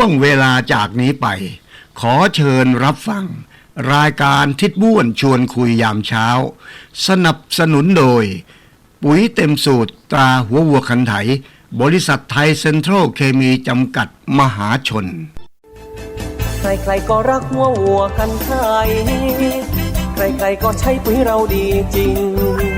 ช่วงเวลาจากนี้ไป ขอเชิญรับฟัง รายการทิดบ้วนชวนคุยยามเช้า สนับสนุนโดย ปุ๋ยเต็มสูตรตราหัววัวขันไถ บริษัทไทยเซ็นทรัลเคมีจำกัดมหาชน ใครๆก็รักหัววัวกันไทยใครๆก็ใช้ปุ๋ยเราดีจริง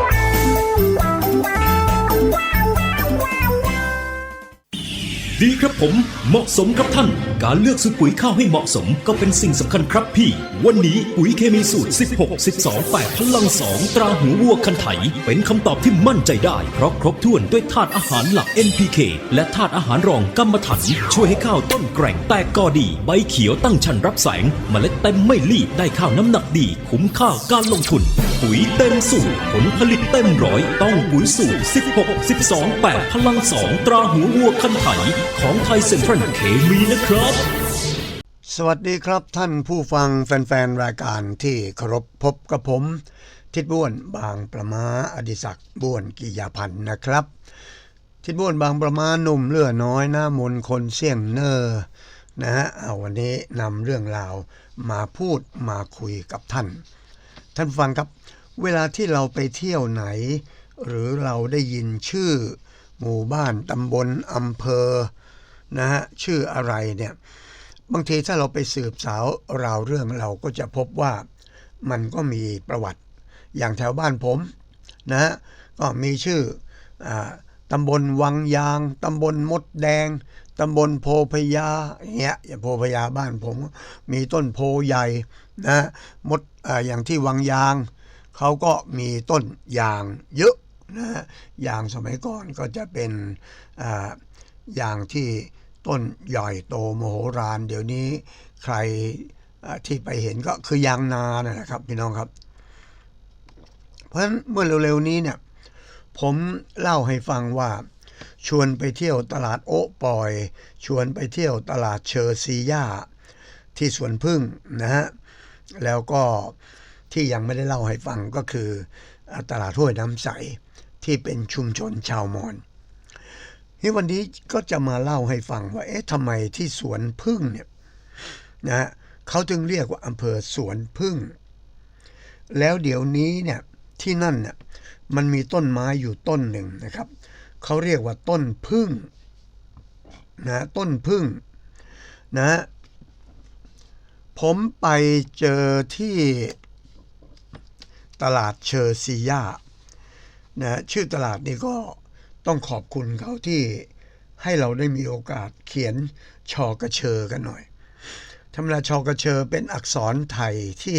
ดีครับผมเหมาะสมครับท่าน การเลือกซื้อปุ๋ยข้าวให้เหมาะสมก็เป็นสิ่งสำคัญครับพี่ วันนี้ปุ๋ยเคมีสูตร 16 12 8พลัง 2 ตราหูวัวคันไถ เป็นคำตอบที่มั่นใจได้ เพราะครบถ้วนด้วยธาตุอาหารหลัก NPK และธาตุอาหารรองกัมมันถัน ช่วยให้ข้าวต้นแกร่งแตกกอดี ใบเขียวตั้งชันรับแสงเมล็ดเต็มไม่รีบได้ข้าวน้ำหนักดี คุ้มค่าการลงทุน ปุ๋ยเต็มสูตรผลผลิตเต็มร้อยต้องปุ๋ยสูตร 16 12 8พลัง 2 ตราหูวัวคันไถ ของไทยเซ็นทรัลเคมีนะครับสวัสดีครับท่านผู้ฟังแฟนๆ รายการที่เคารพพบกับผม ทิดบ้วนบางประมาอดิศักดิ์บ้วนกิยาพันธ์นะครับ ทิดบ้วนบางประมาหนุ่มเลือน้อยหน้ามนคนเสี่ยงเนอร์นะฮะเอาวันนี้นำเรื่องราวมาพูดมาคุยกับท่าน ท่านฟังครับ เวลาที่เราไปเที่ยวไหน หรือเราได้ยินชื่อ หมู่บ้านตำบลอำเภอ นะฮะชื่ออะไรเนี่ยบางทีถ้าเราไปสืบสาวราวเรื่องเราก็จะพบว่ามันก็มีประวัติอย่างแถวบ้านผมนะฮะก็มีชื่ออาตำบลวังยาง ตำบลมดแดง ตำบลโพพยาอย่างเงี้ยอย่างโพพยาบ้านผม มีต้นโพใหญ่นะมดออย่างที่วังยางเขาก็มีต้นยางเยอะนะฮะยางสมัยก่อนก็จะเป็นอ่างที่ ต้นใหญ่โตโมโหฬารเดี๋ยวนี้ใครที่ไปเห็นก็คือยางนานะนะครับพี่น้องครับ เพราะฉะนั้นเมื่อเร็วๆนี้เนี่ย ผมเล่าให้ฟังว่า ชวนไปเที่ยวตลาดโอปอย ชวนไปเที่ยวตลาดเชอร์ซีย่าที่สวนพึ่งนะฮะแล้วก็ที่ยังไม่ได้เล่าให้ฟังก็คือตลาดห้วยน้ำใสที่เป็นชุมชนชาวมอญ นี่วันนี้ก็จะมาเล่าให้ฟังว่า เอ๊ะทำไมที่สวนพึ่งเนี่ยนะเขาจึงเรียกว่าอำเภอสวนพึ่ง แล้วเดี๋ยวนี้เนี่ยที่นั่นเนี่ยมันมีต้นไม้อยู่ต้นหนึ่งนะครับ เขาเรียกว่าต้นพึ่งนะต้นพึ่งนะผมไปเจอที่ตลาดเชอร์ซียานะชื่อตลาดนี้ก็ ต้องขอบคุณเขาที่ให้เราได้มีโอกาสเขียนชอกระเชอกันหน่อยธรรมดาชอกระเชอเป็นอักษรไทยที่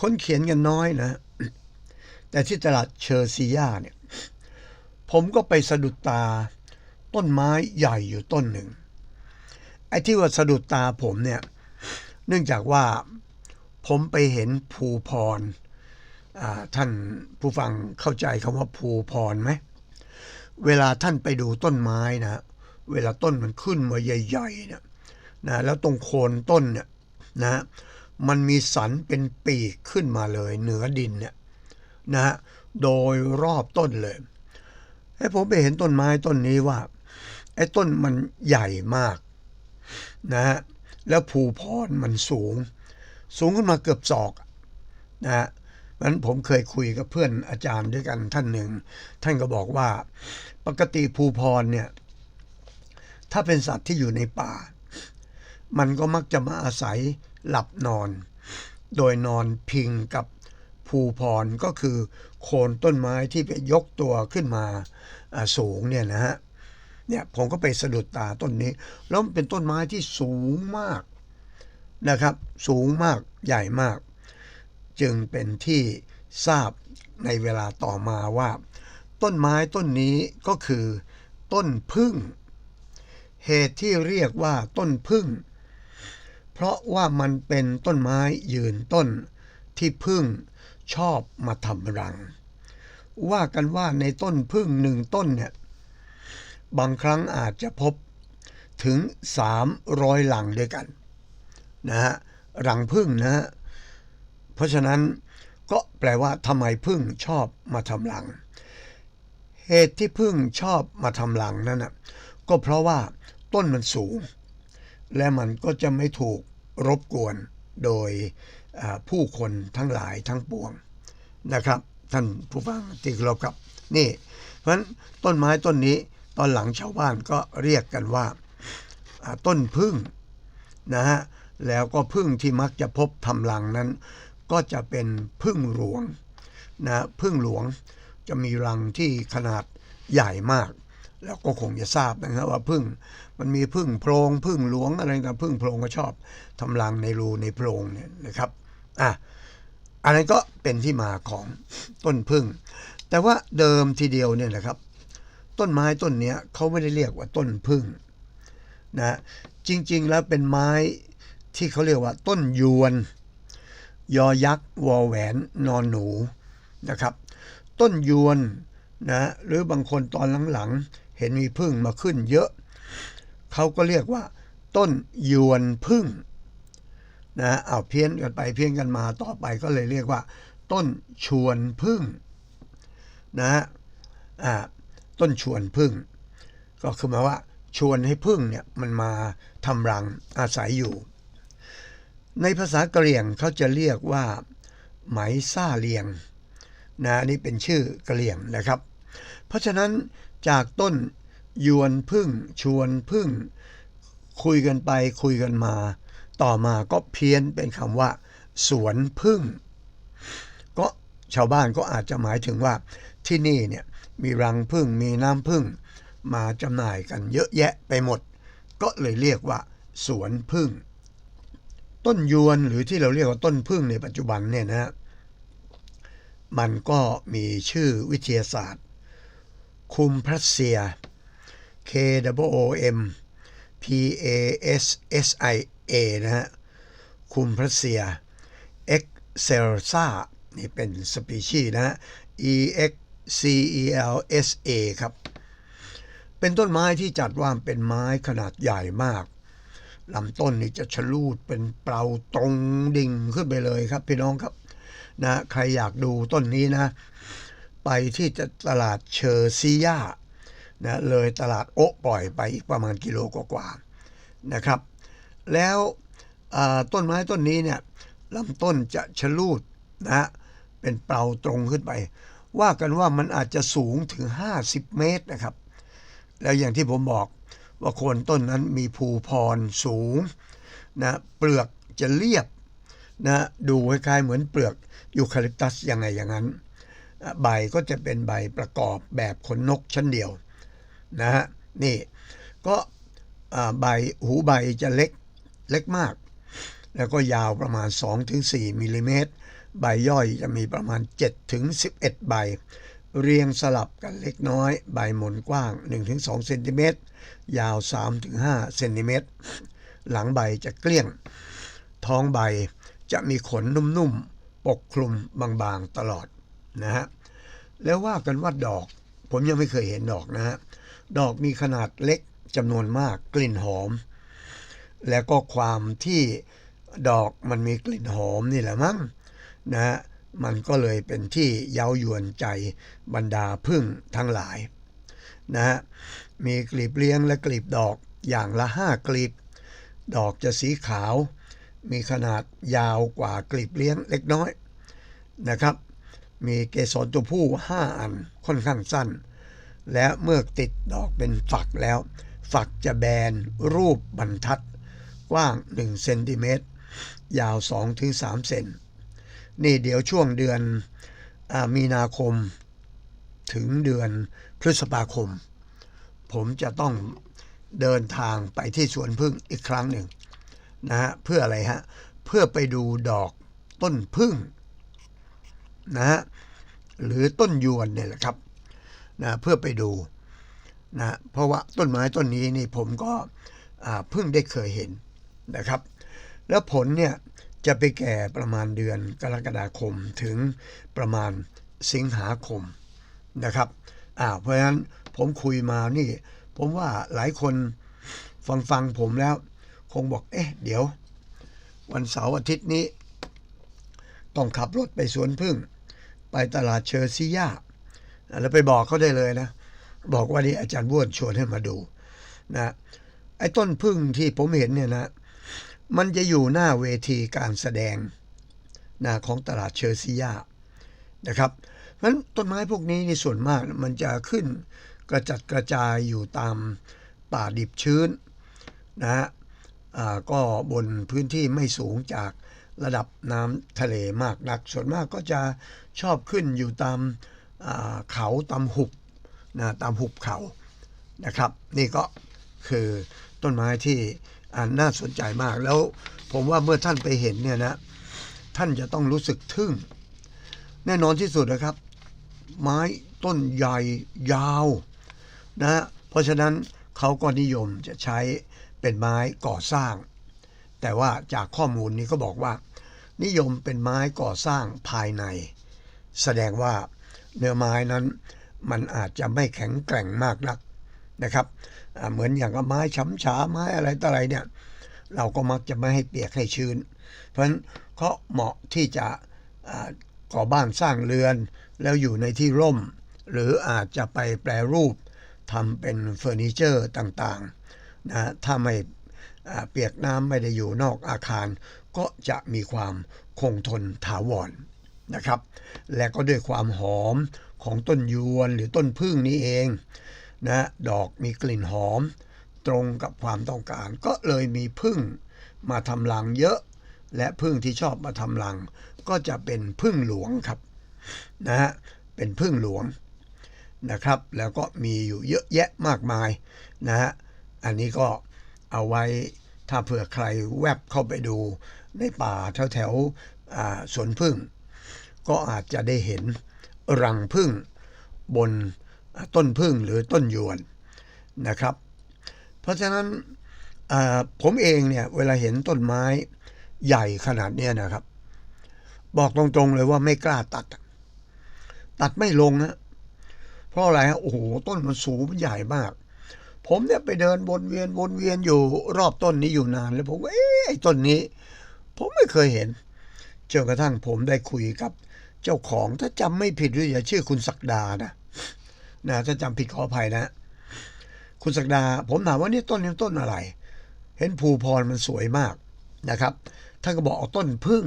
คนเขียนกันน้อยนะ แต่ที่ตลาดเชอร์ซียาเนี่ย ผมก็ไปสะดุดตาต้นไม้ใหญ่อยู่ต้นหนึ่ง ไอ้ที่ว่าสะดุดตาผมเนี่ย เนื่องจากว่าผมไปเห็นภูพร ท่านผู้ฟังเข้าใจคำว่าภูพรไหม เวลาท่านไปดูต้นไม้นะเวลาต้นมันขึ้นมาใหญ่ๆเนี่ยนะแล้วตรงโคนต้นเนี่ยนะมันมีสันเป็นปีกขึ้นมาเลยเหนือดินเนี่ยนะโดยรอบต้นเลยให้ผมไปเห็นต้นไม้ต้นนี้ว่าไอ้ต้นมันใหญ่มากนะฮะแล้วภูพรมันสูง สูงขึ้นมาเกือบศอกนะฮะ เพราะฉะนั้นผมเคยคุยกับเพื่อนอาจารย์ด้วยกันท่านหนึ่ง ท่านก็บอกว่า ปกติภูพรเนี่ย ถ้าเป็นสัตว์ที่อยู่ในป่า มันก็มักจะมาอาศัยหลับนอน โดยนอนพิงกับภูพรก็คือโคนต้นไม้ที่ไปยกตัวขึ้นมาอ่าสูงเนี่ยนะฮะเนี่ยผมก็ไปสะดุดตาต้นนี้ แล้วมันเป็นต้นไม้ที่สูงมากนะครับ สูงมากใหญ่มาก จึงเป็นที่ทราบในเวลาต่อมาว่า ต้นไม้ต้นนี้ก็คือ ต้นพึ่ง เหตุที่เรียกว่าต้นพึ่ง เพราะว่ามันเป็นต้นไม้ยืนต้นที่พึ่งชอบมาทำรัง ว่ากันว่าในต้นพึ่งหนึ่งต้นเนี่ยบางครั้งอาจจะพบถึง 300หลังด้วยกันนะฮะรังพึ่งนะฮะ เพราะฉะนั้นก็แปลว่าทำไมพึ่งชอบมาทำรัง เหตุที่พึ่งชอบมาทำรังนั่นนะก็เพราะว่าต้นมันสูง และมันก็จะไม่ถูกรบกวนโดยผู้คนทั้งหลายทั้งปวงนะครับ ท่านผู้ฟังที่เคารพครับนี่ เพราะฉะนั้นต้นไม้ต้นนี้ตอนหลังชาวบ้านก็เรียกกันว่าอ่าต้นพึ่งนะฮะแล้วก็พึ่งที่มักจะพบทำรังนั้น ก็จะเป็นพึ่งหลวงนะพึ่งหลวงจะมีรังที่ขนาดใหญ่มาก แล้วก็คงจะทราบนะครับว่าพึ่งมันมีพึ่งโพรงพึ่งหลวงอะไรต่างพึ่งโพรงก็ชอบทำรังในรูในโพรงเนี่ยนะครับอะอันนั้นก็เป็นที่มาของต้นพึ่ง แต่ว่าเดิมทีเดียวเนี่ยนะครับ ต้นไม้ต้นเนี้ยเขาไม่ได้เรียกว่าต้นพึ่งนะจริงๆแล้วเป็นไม้ที่เขาเรียกว่าต้นยวน ยอยักษ์วอแหวนนอนหนูนะครับ ต้นยวนนะหรือบางคนตอนหลังๆ เห็นมีพึ่งมาขึ้นเยอะ เขาก็เรียกว่า ต้นยวนพึ่งนะเอาเพี้ยนกันไปเพี้ยนกันมาต่อไปก็เลยเรียกว่า ต้นชวนพึ่งนะอ่าต้นชวนพึ่ง ก็คือหมายว่าชวนให้พึ่งเนี่ยมันมาทำรังอาศัยอยู่ ในภาษากะเหรี่ยงเขาจะเรียกว่า ไหมซ่าเลียงนะนนี่เป็นชื่อกะเหรี่ยงนะครับ เพราะฉะนั้นจากต้นยวนพึ่งชวนพึ่ง คุยกันไปคุยกันมา ต่อมาก็เพี้ยนเป็นคำว่า สวนพึ่ง ก็ชาวบ้านก็อาจจะหมายถึงว่าที่นี่เนี่ยมีรังพึ่งมีน้ำพึ่ง มาจำหน่ายกันเยอะแยะไปหมด ก็เลยเรียกว่า สวนพึ่ง ต้นยวนหรือที่เราเรียกว่าต้นพึ่งในปัจจุบันเนี่ยนะฮะมันก็มีชื่อวิทยาศาสตร์ คุมพรัสเซีย K W O M P A S S I A นะฮะ คุมพรัสเซีย X c e l s a นี่เป็นสปีชีส์นะฮะ E X C E L S A ครับ เป็นต้นไม้ที่จัดว่าเป็นไม้ขนาดใหญ่มาก ลำต้นนี่จะชะลูดเป็นเปล่าตรงดิ่งขึ้นไปเลยครับ พี่น้องครับนะใครอยากดูต้นนี้นะ ไปที่ตลาดเชอร์ซิยานะเลยตลาดโอะปล่อยไปอีกประมาณกิโลกว่าๆนะครับ แล้วต้นไม้ต้นนี้เนี่ยลำต้นจะชะลูดนะฮะเป็นเปล่าตรงขึ้นไป ว่ากันว่ามันอาจจะสูงถึง 50 เมตรนะครับ แล้วอย่างที่ผมบอก ว่าโคนต้นนั้นมีภูพรสูงนะเปลือกจะเรียบนะดูคล้ายๆเหมือนเปลือกยูคาลิปตัสยังไงอย่างนั้น ใบก็จะเป็นใบประกอบแบบขนนกชั้นเดียวนะฮะนี่ก็ใบหูใบจะเล็กเล็กมาก แล้วก็ยาวประมาณ 2-4มิลลิเมตรใบย่อยจะมีประมาณ 7-11 ใบ เรียงสลับกันเล็กน้อย ใบหมนกว้าง 1-2เซนติเมตรยาว 3-5เซนติเมตรหลังใบจะเกลี้ยง ท้องใบจะมีขนนุ่มๆ ปกคลุมบางๆตลอดนะฮะแล้วว่ากันว่าดอก ผมยังไม่เคยเห็นดอกนะฮะดอกมีขนาดเล็กจำนวนมากกลิ่นหอม แล้วก็ความที่ดอกมันมีกลิ่นหอมนี่แหละมั้งนะฮะ มันก็เลยเป็นที่เย้ายวนใจบรรดาพึ่งทั้งหลายนะฮะมีกลีบเลี้ยงและกลีบดอกอย่างละห้ากลีบ ดอกจะสีขาว มีขนาดยาวกว่ากลีบเลี้ยงเล็กน้อยนะครับ มีเกสรตัวผู้5อันค่อนข้างสั้น และเมื่อติดดอกเป็นฝักแล้ว ฝักจะแบนรูปบรรทัด กว้าง1เซนติเมตรยาว2-3เซน นี่เดี๋ยวช่วงเดือนอมีนาคมถึงเดือนพฤษภาคม ผมจะต้องเดินทางไปที่สวนพึ่งอีกครั้งหนึ่งนะฮะเพื่ออะไรฮะ เพื่อไปดูดอกต้นพึ่งนะฮะหรือต้นยวนเนี่ยแหละครับนะเพื่อไปดูนะเพราะว่าต้นไม้ต้นนี้นี่ผมก็เพิ่งได้เคยเห็นนะครับ แล้วผลเนี่ย จะไปแก่ประมาณเดือนกรกฎาคมถึงประมาณสิงหาคมนะครับอ่าเพราะฉะนั้นผมคุยมานี่ ผมว่าหลายคนฟังฟังผมแล้ว คงบอกเอ๊ะ เดี๋ยว วันเสาร์อาทิตย์นี้ ต้องขับรถไปสวนพึ่ง ไปตลาดเชอร์ซิยาแล้วไปบอกเขาได้เลยนะ บอกว่านี่อาจารย์บ้วนชวนให้มาดูนะไอ้ต้นพึ่งที่ผมเห็นเนี่ยนะ มันจะอยู่หน้าเวทีการแสดงนะของตลาดเชอร์ซิยานะครับเพราะฉะนั้นต้นไม้พวกนี้ในส่วนมากมันจะขึ้นกระจัดกระจายอยู่ตามป่าดิบชื้นนะฮะก็บนพื้นที่ไม่สูงจากระดับน้ำทะเลมากนัก ส่วนมากก็จะชอบขึ้นอยู่ตามเขาตามหุบนะตามหุบเขานะครับ นี่ก็คือต้นไม้ที่ อ่าน่าสนใจมากแล้วผมว่าเมื่อท่านไปเห็นเนี่ยนะ ท่านจะต้องรู้สึกทึ่ง แน่นอนที่สุดนะครับ ไม้ต้นใหญ่ยาวนะเพราะฉะนั้นเขาก็นิยมจะใช้เป็นไม้ก่อสร้าง แต่ว่าจากข้อมูลนี้ก็บอกว่า นิยมเป็นไม้ก่อสร้างภายใน แสดงว่าเนื้อไม้นั้นมันอาจจะไม่แข็งแกร่งมากนัก นะครับเหมือนอย่างกับไม้ช้ำฉาไม้อะไรต่ออะไรเนี่ยเราก็มักจะไม่ให้เปียกให้ชื้น เพราะฉะนั้นเขาเหมาะที่จะก่อบ้านสร้างเรือน แล้วอยู่ในที่ร่ม หรืออาจจะไปแปรรูปทำเป็นเฟอร์นิเจอร์ต่างๆนะถ้าไม่เปียกน้ำไม่ได้อยู่นอกอาคาร ก็จะมีความคงทนถาวรนะครับ และก็ด้วยความหอมของต้นยวนหรือต้นพึ่งนี้เอง นะดอกมีกลิ่นหอม ตรงกับความต้องการ ก็เลยมีพึ่งมาทำรังเยอะ และพึ่งที่ชอบมาทำรัง ก็จะเป็นพึ่งหลวงครับนะฮะเป็นพึ่งหลวงนะครับ แล้วก็มีอยู่เยอะแยะมากมายนะฮะอันนี้ก็เอาไว้ถ้าเผื่อใครแวบเข้าไปดูในป่าแถวแถวสวนพึ่ง ก็อาจจะได้เห็นรังพึ่งบน ต้นพึ่งหรือต้นยวนนะครับ เพราะฉะนั้นผมเองเนี่ยเวลาเห็นต้นไม้ใหญ่ขนาดนี้นะครับ บอกตรงๆเลยว่าไม่กล้าตัด ตัดไม่ลงนะเพราะอะไรฮะโอ้โหต้นมันสูงมันใหญ่มาก ผมเนี่ยไปเดินวนเวียนวนเวียนอยู่รอบต้นนี้อยู่นาน แล้วผมก็เอ๊ะไอ้ต้นนี้ ผมไม่เคยเห็นจนกระทั่งผมได้คุยกับ เจ้าของถ้าจำไม่ผิดด้วยอย่าชื่อคุณศักดานะ นะถ้าจำผิดขออภัยนะ คุณศักดา ผมถามว่านี่ต้นนี้ต้นอะไร เห็นภูพรมันสวยมากนะครับท่านก็บอกเอาต้นพึ่ง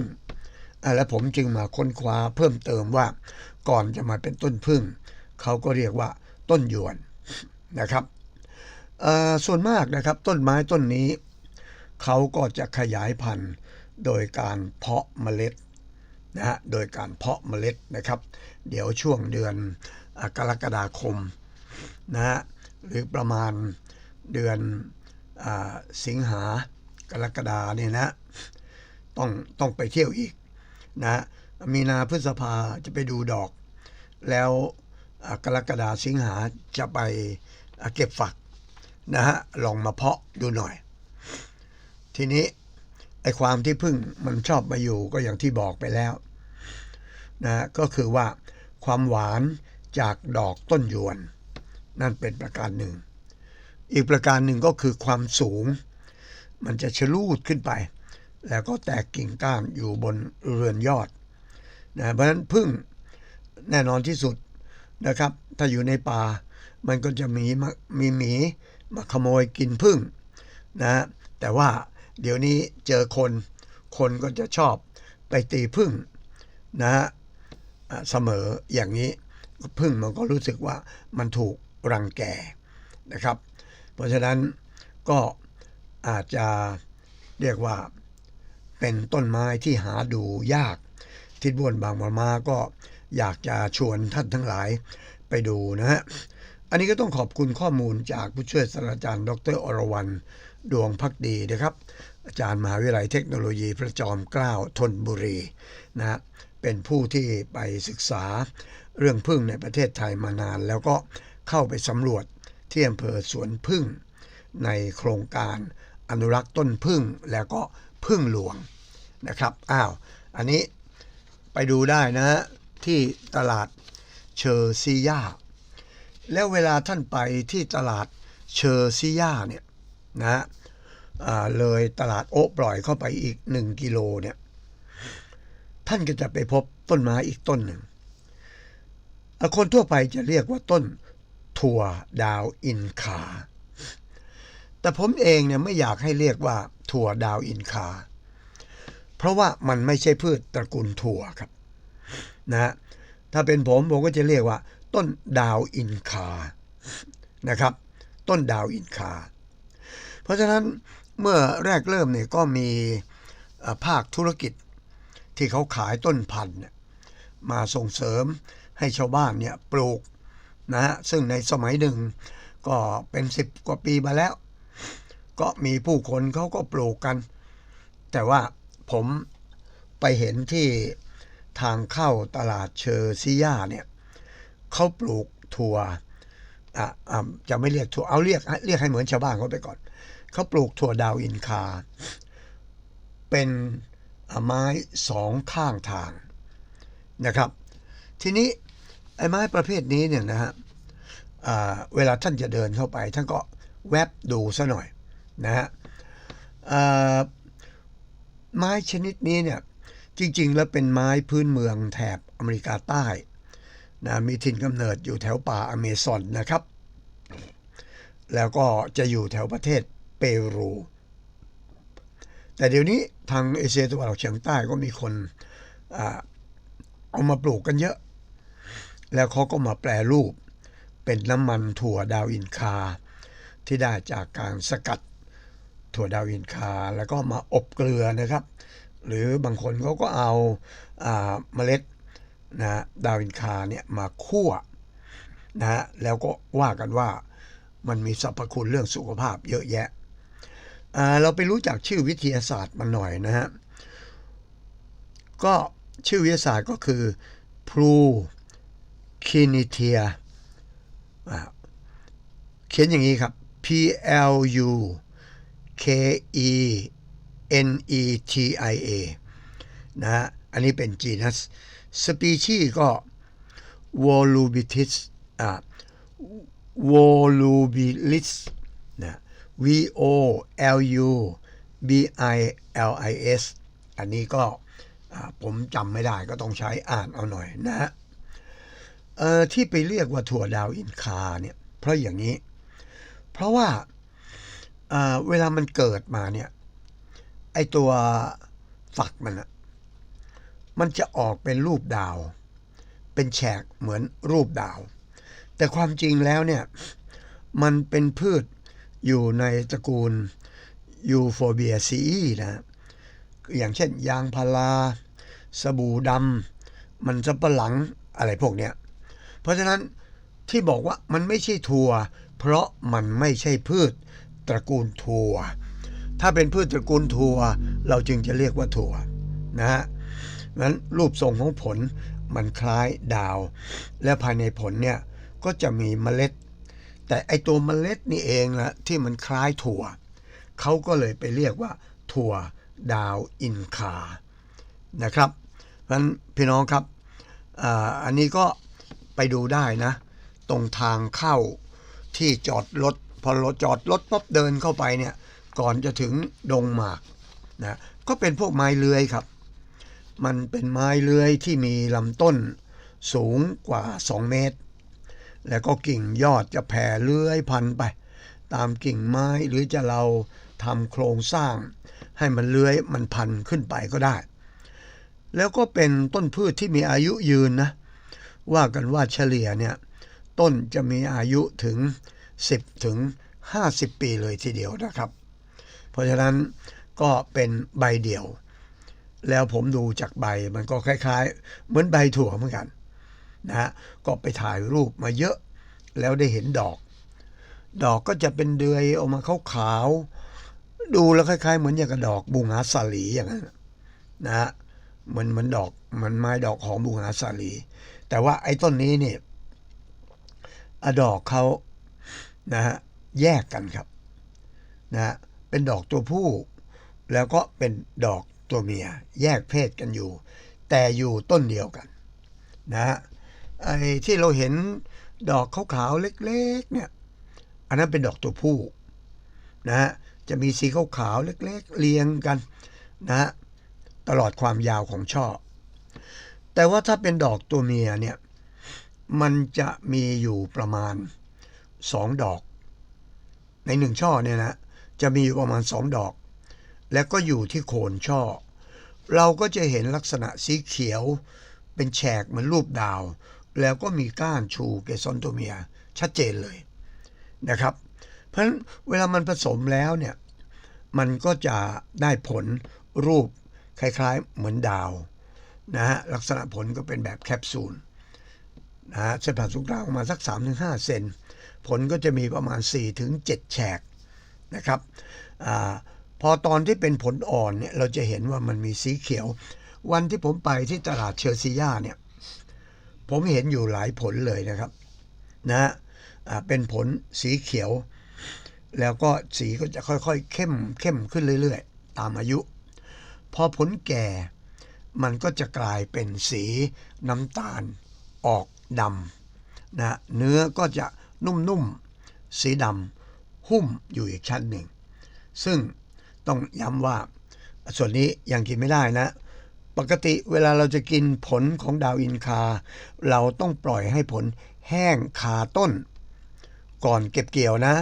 แล้วผมจึงมาค้นคว้าเพิ่มเติมว่า ก่อนจะมาเป็นต้นพึ่ง เขาก็เรียกว่าต้นหยวนนะครับส่วนมากนะครับต้นไม้ต้นนี้ เขาก็จะขยายพันธุ์โดยการเพาะเมล็ดนะฮะโดยการเพาะเมล็ดนะครับ เดี๋ยวช่วงเดือน กรกฎาคมนะฮะหรือประมาณเดือนอสิงหากรกฎาเนี่ยนะต้องต้องไปเที่ยวอีกนะมีนาพฤษภาจะไปดูดอก แล้วกรกฎาสิงหาจะไปเก็บฝักนะฮะลองมาเพาะดูหน่อย ทีนี้ไอความที่พึ่งมันชอบมาอยู่ก็อย่างที่บอกไปแล้วนะก็คือว่าความหวาน จากดอกต้นยวน นั่นเป็นประการหนึ่ง อีกประการหนึ่งก็คือความสูง มันจะชะลูดขึ้นไป แล้วก็แตกกิ่งก้านอยู่บนเรือนยอดนะเพราะฉะนั้นพึ่งแน่นอนที่สุดนะครับ ถ้าอยู่ในป่ามันก็จะมีมีหมีมาขโมยกินพึ่งนะแต่ว่าเดี๋ยวนี้เจอคนคนก็จะชอบไปตีพึ่งนะฮะเสมออย่างนี้ พึ่งมันก็รู้สึกว่ามันถูกรังแกนะครับ เพราะฉะนั้นก็อาจจะเรียกว่าเป็นต้นไม้ที่หาดูยาก ทิศบ้วนบางมามาก็อยากจะชวนท่านทั้งหลายไปดูนะฮะ อันนี้ก็ต้องขอบคุณข้อมูลจากผู้ช่วยศาสตราจารย์ ดรอรวรรณดวงพักดีนะครับ อาจารย์มหาวิทยาลัยเทคโนโลยีพระจอมเกล้าธนบุรีนะฮะ เป็นผู้ที่ไปศึกษาเรื่องพึ่งในประเทศไทยมานาน แล้วก็เข้าไปสำรวจที่อำเภอสวนพึ่ง ในโครงการอนุรักษ์ต้นพึ่งแล้วก็พึ่งหลวงนะครับอ้าวอันนี้ไปดูได้นะที่ตลาดเชอร์ซียาแล้วเวลาท่านไปที่ตลาดเชอร์ซียาเนี่ยนะอ่าเลยตลาดโอ๊ปล่อยเข้าไปอีกหนึ่งกิโลเนี่ย ท่านก็จะไปพบต้นไม้อีกต้นหนึ่ง คนทั่วไปจะเรียกว่าต้นถั่วดาวอินคา แต่ผมเองเนี่ยไม่อยากให้เรียกว่าถั่วดาวอินคา เพราะว่ามันไม่ใช่พืชตระกูลถั่วครับนะถ้าเป็นผมผมก็จะเรียกว่า ต้นดาวอินคา นะครับ ต้นดาวอินคา เพราะฉะนั้นเมื่อแรกเริ่มเนี่ยก็มีภาคธุรกิจ ที่เขาขายต้นพันธุ์เนี่ยมาส่งเสริมให้ชาวบ้านเนี่ยปลูกนะฮะซึ่งในสมัยหนึ่งก็เป็นสิบกว่าปีมาแล้ว ก็มีผู้คนเขาก็ปลูกกัน แต่ว่าผมไปเห็นที่ทางเข้าตลาดเชอร์ซิยาเนี่ยเขาปลูกถั่วอะอะจะไม่เรียกถั่วเอาเรียกเรียกให้เหมือนชาวบ้านเขาไปก่อนเขาปลูกถั่วดาวอินคา เป็น ไม้สองข้างทางนะครับ ทีนี้ไอ้ไม้ประเภทนี้เนี่ยนะฮะเวลาท่านจะเดินเข้าไป ท่านก็แวบดูซะหน่อยนะฮะไม้ชนิดนี้เนี่ยจริง ๆ แล้วเป็นไม้พื้นเมืองแถบอเมริกาใต้นะมีถิ่นกำเนิดอยู่แถวป่าอเมซอนนะครับ แล้วก็จะอยู่แถวประเทศเปรู แต่เดี๋ยวนี้ทางเอเชียตะวันออกเฉียงใต้ก็มีคนอเอามาปลูกกันเยอะ แล้วเขาก็มาแปรรูป เป็นน้ำมันถั่วดาวอินคา ที่ได้จากการสกัดถั่วดาวอินคา แล้วก็มาอบเกลือนะครับ หรือบางคนเขาก็เอาอาเมล็ดนะดาวอินคาเนี่ยมาคั่วนะฮะแล้วก็ว่ากันว่ามันมีสรรพคุณเรื่องสุขภาพเยอะแยะ เราไปรู้จักชื่อวิทยาศาสตร์มันหน่อยนะฮะ ก็ชื่อวิทยาศาสตร์ก็คือพลูคินิเทียเขียนอย่างนี้ครับ P L U K E N E T I A นะฮะ อันนี้เป็น genus สปีชีก็ volubilis อ่า volubilis V O L U B I L I S อันนี้ก็ผมจำไม่ได้ก็ต้องใช้อ่านเอาหน่อยนะฮะที่ไปเรียกว่าถั่วดาวอินคาเนี่ยเพราะอย่างนี้ เพราะว่าเวลามันเกิดมาเนี่ยไอตัวฝักมันอะมันจะออกเป็นรูปดาว เป็นแฉกเหมือนรูปดาว แต่ความจริงแล้วเนี่ย มันเป็นพืช อยู่ในตระกูลยูโฟเบียซีนะอย่างเช่น ยางพารา สบู่ดำ มันจะปะหลังอะไรพวกเนี้ย เพราะฉะนั้นที่บอกว่ามันไม่ใช่ถั่ว เพราะมันไม่ใช่พืชตระกูลถั่ว ถ้าเป็นพืชตระกูลถั่ว เราจึงจะเรียกว่าถั่วนะฮะนั้นรูปทรงของผลมันคล้ายดาว และภายในผลเนี่ยก็จะมีเมล็ด แต่ไอตัวเมล็ดนี่เองละที่มันคล้ายถั่วเขาก็เลยไปเรียกว่า ถั่วดาวอินคานะครับเพราะนั้นพี่น้องครับอันนี้ก็ไปดูได้นะ ตรงทางเข้าที่จอดรถพอรถจอดรถปั๊บเดินเข้าไปเนี่ยก่อนจะถึงดงหมากนะก็เป็นพวกไม้เลื้อยครับ มันเป็นไม้เลื้อยที่มีลำต้นสูงกว่า 2 เมตร แล้วก็กิ่งยอดจะแผ่เลื้อยพันไป ตามกิ่งไม้หรือจะเราทำโครงสร้าง ให้มันเลื้อยมันพันขึ้นไปก็ได้ แล้วก็เป็นต้นพืชที่มีอายุยืนนะ ว่ากันว่าเฉลี่ยเนี่ยต้นจะมีอายุถึง 10 ถึง 50 ปีเลยทีเดียวนะครับ เพราะฉะนั้นก็เป็นใบเดี่ยว แล้วผมดูจากใบมันก็คล้าย ๆ เหมือนใบถั่วเหมือนกัน นะฮะก็ไปถ่ายรูปมาเยอะ แล้วได้เห็นดอก ดอกก็จะเป็นเดือยออกมาขาวๆดูแล้วคล้าย ๆ เหมือนอย่างกับดอกบุงหาสาลีอย่างนั้นนะฮะมันมันดอกมันไม้ดอกหอมบุงหาสาลี แต่ว่าไอ้ต้นนี้เนี่ยอดอกเขานะฮะแยกกันครับนะฮะเป็นดอกตัวผู้ แล้วก็เป็นดอกตัวเมีย แยกเพศกันอยู่ แต่อยู่ต้นเดียวกันนะฮะ ไอ้ที่เราเห็นดอกขาวๆเล็ก ๆ เนี่ย อันนั้นเป็นดอกตัวผู้นะฮะจะมีสีขาวๆเล็ก ๆ เรียงกันนะฮะตลอดความยาวของช่อ แต่ว่าถ้าเป็นดอกตัวเมียเนี่ย มันจะมีอยู่ประมาณสองดอก ในหนึ่งช่อเนี่ยนะจะมีอยู่ประมาณสองดอก แล้วก็อยู่ที่โคนช่อ เราก็จะเห็นลักษณะสีเขียวเป็นแฉกเหมือนรูปดาว แล้วก็มีก้านชูเกสรตัวเมียชัดเจนเลยนะครับ เพราะฉะนั้นเวลามันผสมแล้วเนี่ยมันก็จะได้ผลรูปคล้ายๆเหมือนดาวนะฮะลักษณะผลก็เป็นแบบแคปซูลนะฮะเส้นผ่าศูนย์กลางประมาณสัก 3-5 เซนผลก็จะมีประมาณ 4-7 แฉกนะครับอพอตอนที่เป็นผลอ่อนเนี่ยเราจะเห็นว่ามันมีสีเขียว วันที่ผมไปที่ตลาดเชอร์ซียาเนี่ย ผมเห็นอยู่หลายผลเลยนะครับนะฮะเป็นผลสีเขียว แล้วก็สีก็จะค่อยๆ เข้มเข้มขึ้นเรื่อยๆ ตามอายุ พอผลแก่มันก็จะกลายเป็นสีน้ำตาลออกดำนะเนื้อก็จะนุ่มๆ สีดำหุ้มอยู่อีกชั้นหนึ่ง ซึ่งต้องย้ำว่าส่วนนี้ยังกินไม่ได้นะ ปกติเวลาเราจะกินผลของดาวอินคา เราต้องปล่อยให้ผลแห้งคาต้น ก่อนเก็บเกี่ยวนะ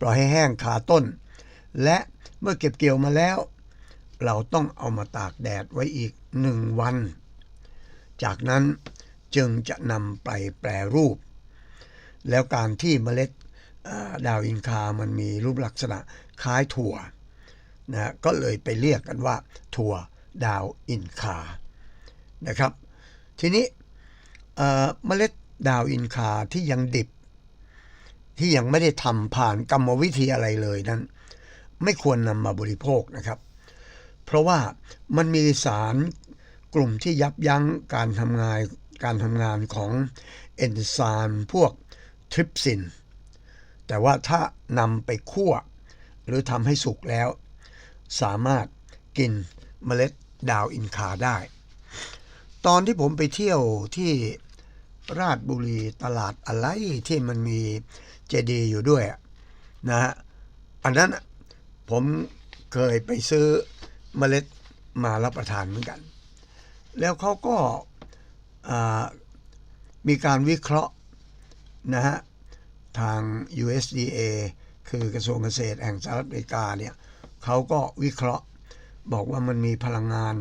ปล่อยให้แห้งคาต้น และเมื่อเก็บเกี่ยวมาแล้ว เราต้องเอามาตากแดดไว้อีกหนึ่งวัน จากนั้นจึงจะนำไปแปรรูป แล้วการที่เมล็ดดาวอินคา มันมีรูปลักษณะคล้ายถั่วนะก็เลยไปเรียกกันว่าถั่ว ดาวอินคานะครับ ทีนี้เมล็ดดาวอินคาที่ยังดิบ ที่ยังไม่ได้ทำผ่านกรรมวิธีอะไรเลยนั้น ไม่ควรนำมาบริโภคนะครับ เพราะว่ามันมีสารกลุ่มที่ยับยั้งการทำงานการทำงานของเอนไซม์พวกทริปซิน แต่ว่าถ้านำไปคั่ว หรือทำให้สุกแล้ว สามารถกิน เมล็ดดาวอินคาได้ ตอนที่ผมไปเที่ยวที่ราชบุรีตลาดอะไรที่มันมีเจดีย์อยู่ด้วยนะฮะอันนั้นผมเคยไปซื้อเมล็ดมารับประทานเหมือนกัน แล้วเขาก็มีการวิเคราะห์นะฮะทาง USDA คือกระทรวงเกษตรแห่งสหรัฐอเมริกาเนี่ยเขาก็วิเคราะห์ บอกว่ามันมีพลังงาน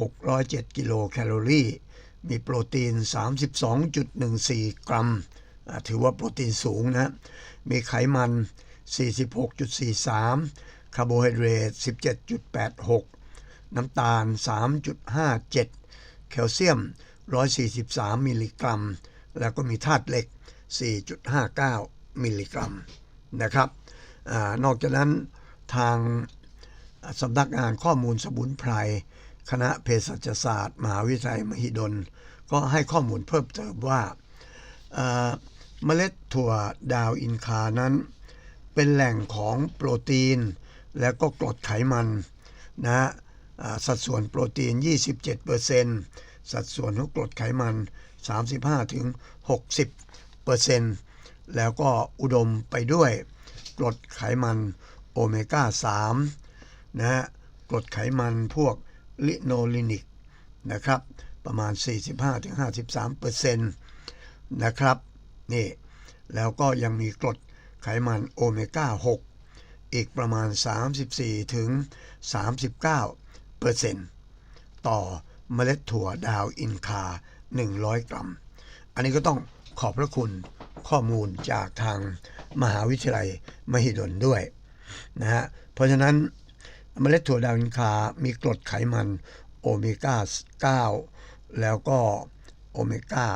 607 กิโลแคลอรี่ มีโปรตีน 32.14 กรัม ถือว่าโปรตีนสูงนะ มีไขมัน 46.43 คาร์โบไฮเดรต 17.86 น้ำตาล 3.57 แคลเซียม 143 มิลลิกรัม แล้วก็มีธาตุเหล็ก 4.59 มิลลิกรัมนะครับอนอกจากนั้นทาง สำนักงานข้อมูลสมุนไพร คณะเภสัชศาสตร์ มหาวิทยาลัยมหิดล ก็ให้ข้อมูลเพิ่มเติมว่าเมล็ดถั่วดาวอินคานั้น เป็นแหล่งของโปรตีน และก็กรดไขมันนะสัดส่วนโปรตีน 27%สัดส่วนของกรดไขมัน 35-60%แล้วก็อุดมไปด้วยกรดไขมันโอเมก้า 3 นะฮะกรดไขมันพวกลิโนลินิกนะครับประมาณ 45-53%นะครับนี่แล้วก็ยังมีกรดไขมันโอเมก้า 6 อีกประมาณ 34ถึง39เปอร์เซ็นต์ต่อเมล็ดถั่วดาวอินคา 100 กรัม อันนี้ก็ต้องขอบพระคุณข้อมูลจากทางมหาวิทยาลัยมหิดลด้วยนะฮะเพราะฉะนั้น เมล็ดถั่วดาวอินคา มีกรดไขมันโอเมก้า 9 แล้วก็โอเมก้า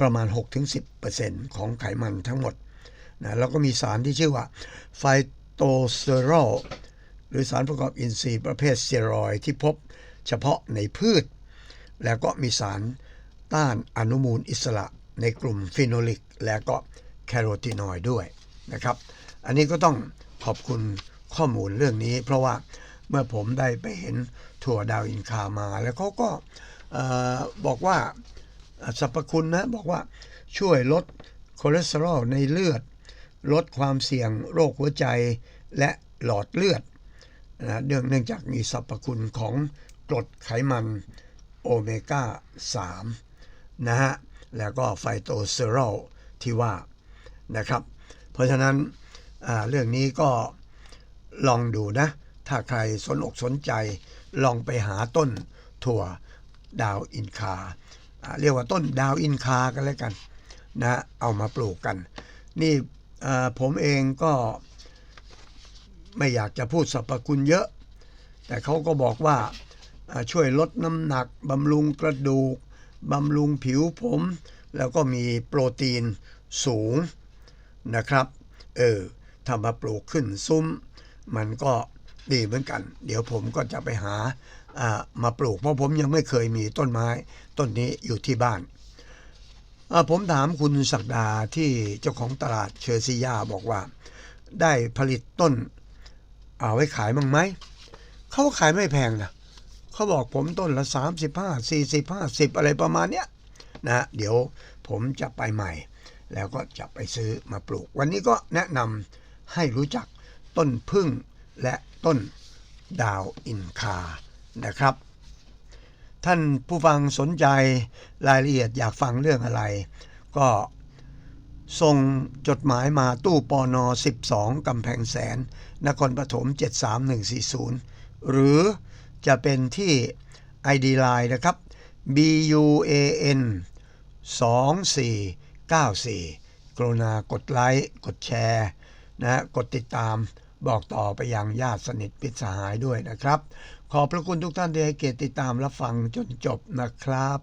ประมาณ 6-10%ของไขมันทั้งหมดนะแล้วก็มีสารที่ชื่อว่าไฟโตสเตอรอลหรือสารประกอบอินทรีย์ประเภทสเตียรอยที่พบเฉพาะในพืช แล้วก็มีสารต้านอนุมูลอิสระในกลุ่มฟีโนลิก และก็แคโรทีนอยด์ด้วยนะครับ อันนี้ก็ต้องขอบคุณ ข้อมูลเรื่องนี้ เพราะว่าเมื่อผมได้ไปเห็นถั่วดาวอินคามา แล้วเขาก็บอกว่าสรรพคุณนะบอกว่าช่วยลดคอเลสเตอรอลในเลือด ลดความเสี่ยงโรคหัวใจและหลอดเลือดนะเนื่องจากมีสรรพคุณของกรดไขมันโอเมก้า 3 นะฮะ แล้วก็ไฟโตเตอรอลที่ว่านะครับ เพราะฉะนั้นเรื่องนี้ก็ ลองดูนะ ถ้าใครสนอกสนใจ ลองไปหาต้นถั่วดาวอินคา เรียกว่าต้นดาวอินคากันแล้วกันนะเอามาปลูกกัน นี่ผมเองก็ไม่อยากจะพูดสรรพคุณเยอะ แต่เขาก็บอกว่าอ่าช่วยลดน้ำหนักบำรุงกระดูกบำรุงผิวผม แล้วก็มีโปรตีนสูงนะครับ เออถ้ามาปลูกขึ้นซุ้ม มันก็ดีเหมือนกัน เดี๋ยวผมก็จะไปหาอ่ามาปลูก เพราะผมยังไม่เคยมีต้นไม้ต้นนี้อยู่ที่บ้านอ่าผมถามคุณศักดาที่เจ้าของตลาดเชอร์ซิยาบอกว่า ได้ผลิตต้นเอาไว้ขายมั้งไหม เขาขายไม่แพงนะเขาบอกผมต้นละ 35 40 50 อะไรประมาณเนี้ยนะเดี๋ยวผมจะไปใหม่ แล้วก็จะไปซื้อมาปลูก วันนี้ก็แนะนำให้รู้จัก ต้นพึ่ง และต้นดาวอินคานะครับ ท่านผู้ฟังสนใจรายละเอียดอยากฟังเรื่องอะไร ก็ส่งจดหมายมาตู้ปอนอ12 กำแพงแสน นครปฐม 73140 หรือจะเป็นที่ ID Line นะครับ BUAN 2494 กรุณากดไลค์ กดแชร์นะฮะกดติดตาม บอกต่อไปยังญาติสนิทพิตสหายด้วยนะครับ ขอบพระคุณทุกท่านที่ให้เกียรติติดตามรับฟังจนจบนะครับ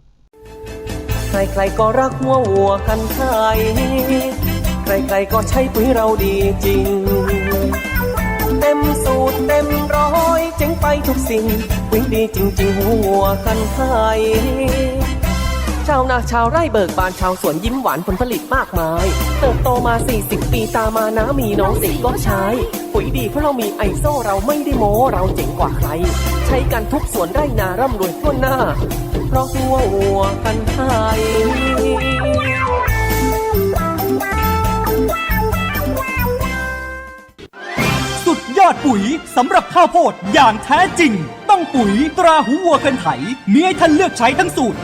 ใครๆก็รักหัววัวกันไทยใครๆก็ใช้ปุ๋ยเราดีจริง เต็มสูตรเต็มร้อยเจ๋งไปทุกสิ่งปุ๋ยดีจริง ๆ หัววัวกันไทยาวนาชาวไร่เบิกบานชาวสวนยิ้มหวานผลผลิตมากมาย เติบโตมา 40 ปีตามานะมีน้องสิก็ใช้ ปุ๋ยดีเพราะเรามีไอโซเราไม่ได้โม้เราเจ๋งกว่าใคร ใช้กันทุกสวนไร่นาร่ำรวยทั่วหน้า เพราะหัววัวกันไทยสุดยอดปุ๋ยสำหรับข้าวโพดอย่างแท้จริง องปุ๋ยตราหูวัวกันไถมีให้ท่านเลือกใช้ทั้งสูตร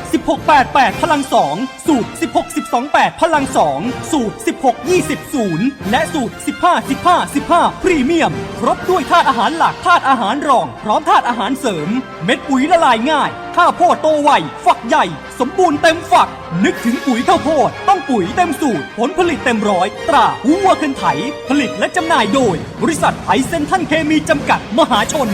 1688 พลัง 2 สูตร 16 12 8 พลัง 2 สูตร 16 20 0 และสูตร 15 15 15 พรีเมียม ครบด้วยธาตุอาหารหลักธาตุอาหารรอง พร้อมธาตุอาหารเสริม เม็ดปุ๋ยละลายง่าย ข้าวโพดโตไวฝักใหญ่ สมบูรณ์เต็มฝัก นึกถึงปุ๋ยข้าวโพด ต้องปุ๋ยเต็มสูตร ผลผลิตเต็มร้อย ตราหูวัวคันไถ ผลิตและจำหน่ายโดย บริษัทไทเซนทันเคมีจำกัดมหาชน